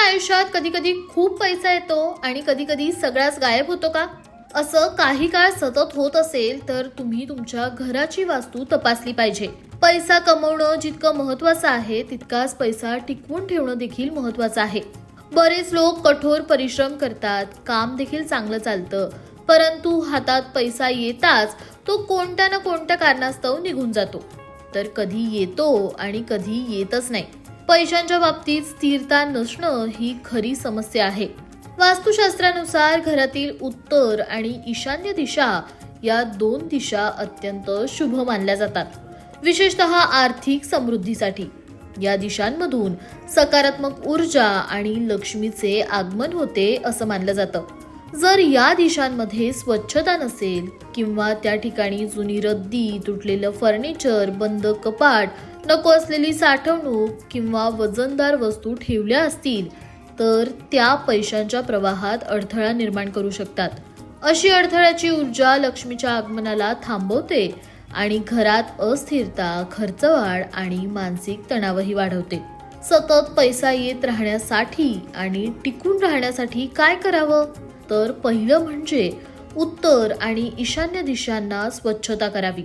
पण आयुष्यात कधी कधी खूप पैसा येतो आणि कधी कधी सगळाच गायब होतो का? असं काही काळ सतत होत असेल तर तुम्ही तुमच्या घराची वास्तू तपासली पाहिजे. पैसा कमवणं जितकं महत्वाचं आहे तितकाच पैसा टिकवून ठेवणं देखील महत्वाचं आहे. बरेच लोक कठोर परिश्रम करतात काम देखील चांगलं चालतं. परंतु हातात पैसा येताच तो कोणत्या ना कोणत्या कारणास्तव निघून जातो. तर कधी येतो आणि कधी येतच नाही. पैशांच्या बाबतीत स्थिरता नसणं ही खरी समस्या आहे. वास्तुशास्त्रानुसार घरातील उत्तर आणि ईशान्य दिशा या दोन दिशा अत्यंत शुभ मानल्या जातात. विशेषतः आर्थिक समृद्धीसाठी. या दिशांमधून सकारात्मक ऊर्जा आणि लक्ष्मीचे आगमन होते असं मानलं जातं. जर या दिशांमध्ये स्वच्छता नसेल किंवा त्या ठिकाणी जुनी रद्दी तुटलेलं फर्निचर बंद कपाट नको असलेली साठवणूक किंवा वजनदार वस्तू ठेवल्या असतील तर त्या पैशांच्या प्रवाहात अडथळा निर्माण करू शकतात. अशी अडथळ्याची ऊर्जा लक्ष्मीच्या आगमनाला थांबवते आणि घरात अस्थिरता खर्चवाढ आणि मानसिक तणावही वाढवते. सतत पैसा येत राहण्यासाठी आणि टिकून राहण्यासाठी काय करावं? तर पहिलं म्हणजे उत्तर आणि ईशान्य दिशांना स्वच्छता करावी.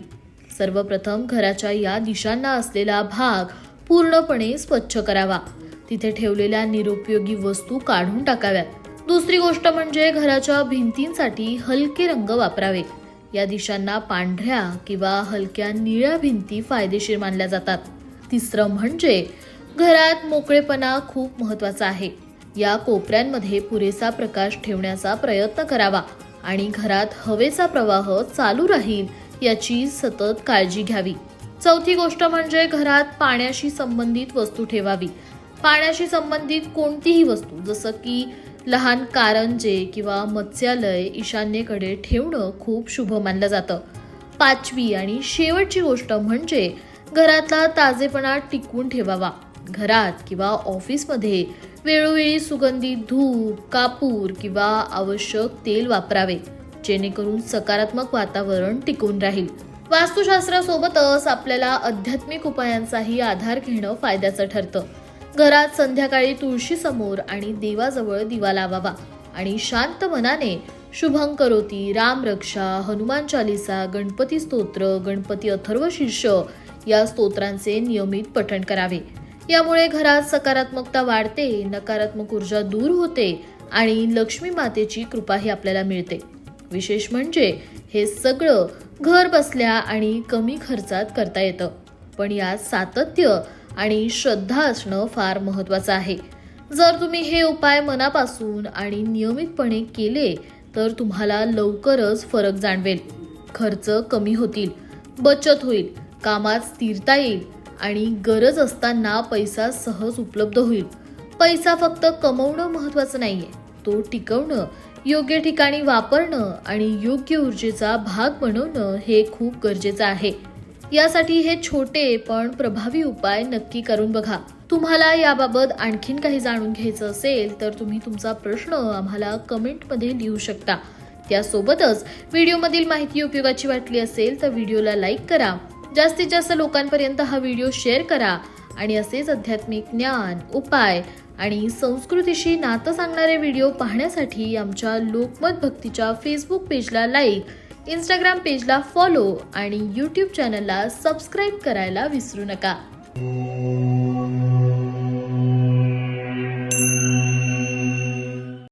सर्वप्रथम घराच्या या दिशांना असलेला भाग पूर्णपणे स्वच्छ करावा. तिथे ठेवलेल्या निरुपयोगी वस्तू काढून टाकाव्यात. दुसरी गोष्ट म्हणजे घराच्या भिंतींसाठी हलके रंग वापरावे. या दिशांना पांढऱ्या किंवा हलक्या निळ्या भिंती फायदेशीर मानल्या जातात. तिसरं म्हणजे घरात मोकळेपणा खूप महत्त्वाचा आहे. या कोपऱ्यांमध्ये पुरेसा प्रकाश ठेवण्याचा प्रयत्न करावा आणि घरात हवेचा प्रवाह चालू राहील याची सतत काळजी घ्यावी. चौथी गोष्ट म्हणजे घरात पाण्याशी संबंधित वस्तू ठेवावी. पाण्याशी संबंधित कोणतीही वस्तू जसं की लहान कारंजे किंवा मत्स्यालय ईशान्येकडे ठेवणं खूप शुभ मानलं जातं. पाचवी आणि शेवटची गोष्ट म्हणजे घरातला ताजेपणा टिकवून ठेवावा. घरात किंवा ऑफिसमध्ये वेळोवेळी सुगंधी धूप कापूर किंवा आवश्यक तेल वापरावे. जेणेकरून सकारात्मक वातावरण टिकून राहील. वास्तुशास्त्रासोबतच आपल्याला आध्यात्मिक उपायांचाही आधार घेणं फायद्याचं ठरतं. घरात संध्याकाळी तुळशी समोर आणि देवाजवळ दिवा लावावा आणि शांत मनाने शुभंकरोती रामरक्षा हनुमान चालिसा गणपती स्तोत्र गणपती अथर्व शीर्ष या स्तोत्रांचे नियमित पठण करावे. यामुळे घरात सकारात्मकता वाढते नकारात्मक ऊर्जा दूर होते आणि लक्ष्मी मातेची कृपाही आपल्याला मिळते. विशेष म्हणजे हे सगळं घर बसल्या आणि कमी खर्चात करता येतं. पण यात सातत्य आणि श्रद्धा असणं फार महत्वाचं आहे. जर तुम्ही हे उपाय मनापासून आणि नियमितपणे केले तर तुम्हाला लवकरच फरक जाणवेल. खर्च कमी होतील बचत होईल कामात स्थिरता येईल आणि गरज असताना पैसा सहज उपलब्ध होईल. पैसा फक्त कमवणं महत्वाचं नाहीये. तो टिकवणं योग्य ठिकाणी वापरणं आणि योग्य ऊर्जेचा भाग बनवणं हे खूप गरजेचं आहे. यासाठी हे छोटे पण प्रभावी उपाय नक्की करून बघा. तुम्हाला याबाबत आणखीन काही जाणून घ्यायचं असेल तर तुम्ही तुमचा प्रश्न आम्हाला कमेंटमध्ये लिहू शकता. त्यासोबतच व्हिडिओमधील माहिती उपयोगाची वाटली असेल तर व्हिडिओला लाईक करा. जास्तीत जास्त लोकांपर्यंत हा व्हिडिओ शेअर करा आणि असेच आध्यात्मिक ज्ञान उपाय आणि संस्कृतीशी नातं सांगणारे व्हिडिओ पाहण्यासाठी आमच्या लोकमत भक्तीच्या फेसबुक पेजला लाईक इंस्टाग्राम पेजला फॉलो आणि यूट्यूब चॅनलला सबस्क्राईब करायला विसरू नका.